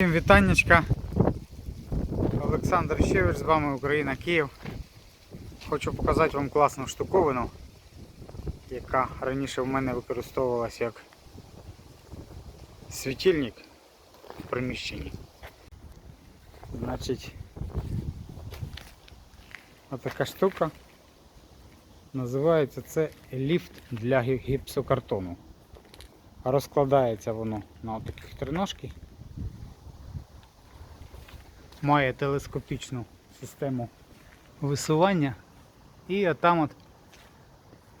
Всім вітаннячка. Олександр Щевич, з вами Україна Київ. Хочу показати вам класну штуковину, яка раніше в мене використовувалась як світильник в приміщенні. Значить, отака штука. Називається це ліфт для гіпсокартону. Розкладається воно на таких триножки має телескопічну систему висування. І там от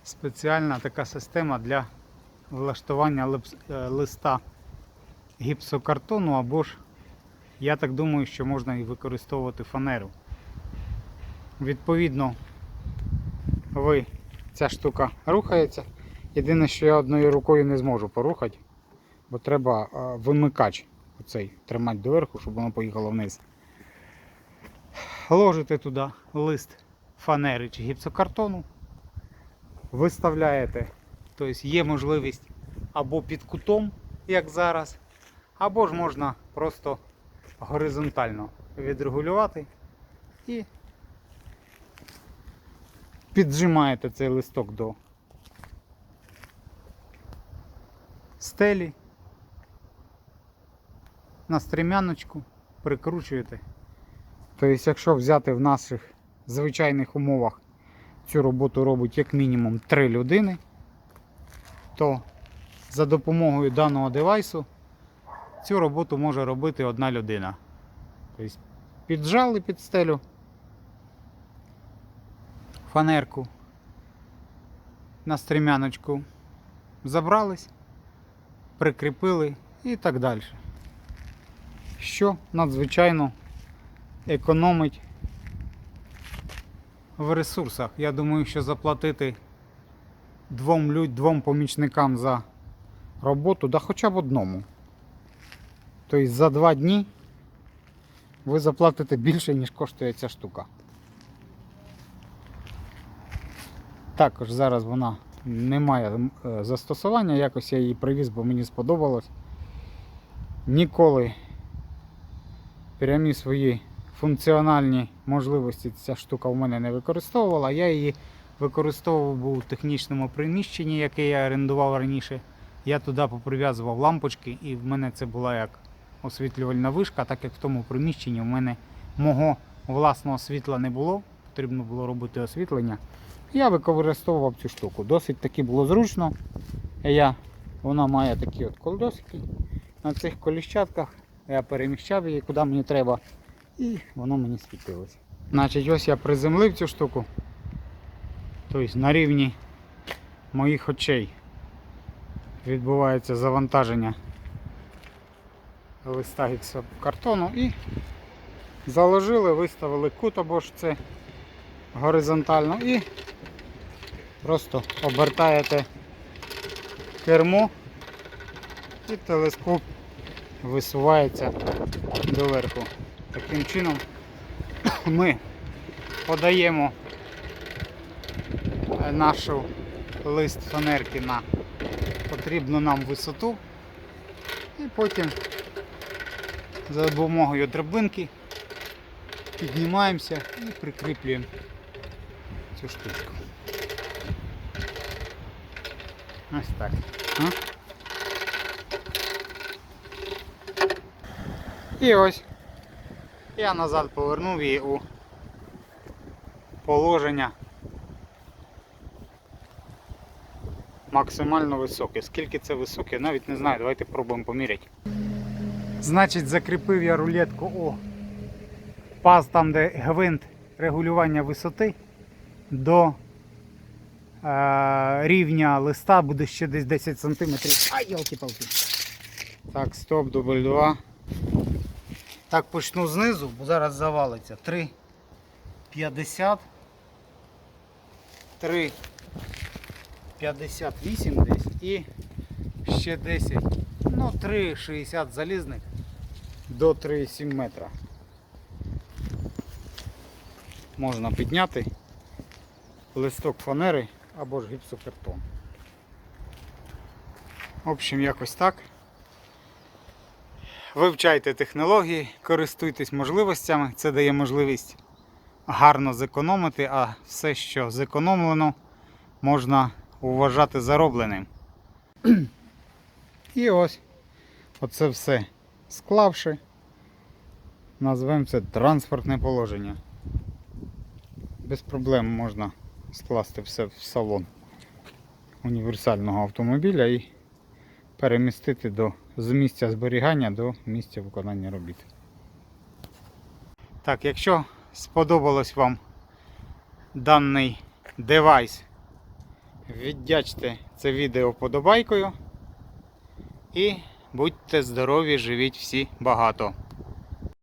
спеціальна така система для влаштування е, листа гіпсокартону або ж, я так думаю, що можна і використовувати фанеру. Відповідно, ви, ця штука рухається. Єдине, що я одною рукою не зможу порухати, бо треба е, вимикач оцей тримати доверху, щоб воно поїхало вниз ложите туди лист фанери чи гіпсокартону, виставляєте, тобто є можливість або під кутом, як зараз, або ж можна просто горизонтально відрегулювати і піджимаєте цей листок до стелі на стрімяночку, прикручуєте. Тобто, якщо взяти в наших звичайних умовах цю роботу робить як мінімум 3 людини, то за допомогою даного девайсу цю роботу може робити одна людина. Тобто піджали під стелю фанерку на стрімяночку, забрались, прикріпили і так далі. Що надзвичайно економить в ресурсах. Я думаю, що заплатити двом, люд- двом помічникам за роботу, да хоча б одному. Тобто за два дні ви заплатите більше, ніж коштує ця штука. Також зараз вона не має е, застосування, якось я її привіз, бо мені сподобалось. Ніколи прямі свої функціональні можливості ця штука в мене не використовувала. Я її використовував був у технічному приміщенні, яке я орендував раніше. Я туди поприв'язував лампочки, і в мене це була як освітлювальна вишка, так як в тому приміщенні в мене мого власного світла не було, потрібно було робити освітлення. Я використовував цю штуку. Досить таки було зручно. Я, вона має такі от колдосики. На цих коліщатках я переміщав її куди мені треба. І воно мені світилося. Значить, ось я приземлив цю штуку. Тобто на рівні моїх очей відбувається завантаження листа гіпсокартону і заложили, виставили кут або ж це горизонтально і просто обертаєте кермо і телескоп висувається доверху. Таким чином ми подаємо е, нашу лист фанерки на потрібну нам висоту і потім за допомогою драбинки піднімаємося і прикріплюємо цю штучку. Ось так. І ось я назад повернув її у положення максимально високе. Скільки це високе, навіть не знаю, давайте пробуємо поміряти. Значить, закріпив я рулетку о паз там, де гвинт регулювання висоти до е, рівня листа буде ще десь 10 см. Ай, ялки-палки. Так, стоп, дубль 2. Так, почну знизу, бо зараз завалиться. 3, 50, 3, 58 десь і ще 10. Ну, 3,60 залізних до 3,7 метра. Можна підняти листок фанери або ж гіпсокартон. В общем, якось так. Вивчайте технології, користуйтесь можливостями. Це дає можливість гарно зекономити, а все, що зекономлено, можна вважати заробленим. І ось оце все склавши, назвемо це транспортне положення. Без проблем можна скласти все в салон універсального автомобіля і перемістити до, з місця зберігання до місця виконання робіт. Так, якщо сподобалось вам даний девайс, віддячте це відео подобайкою і будьте здорові, живіть всі багато.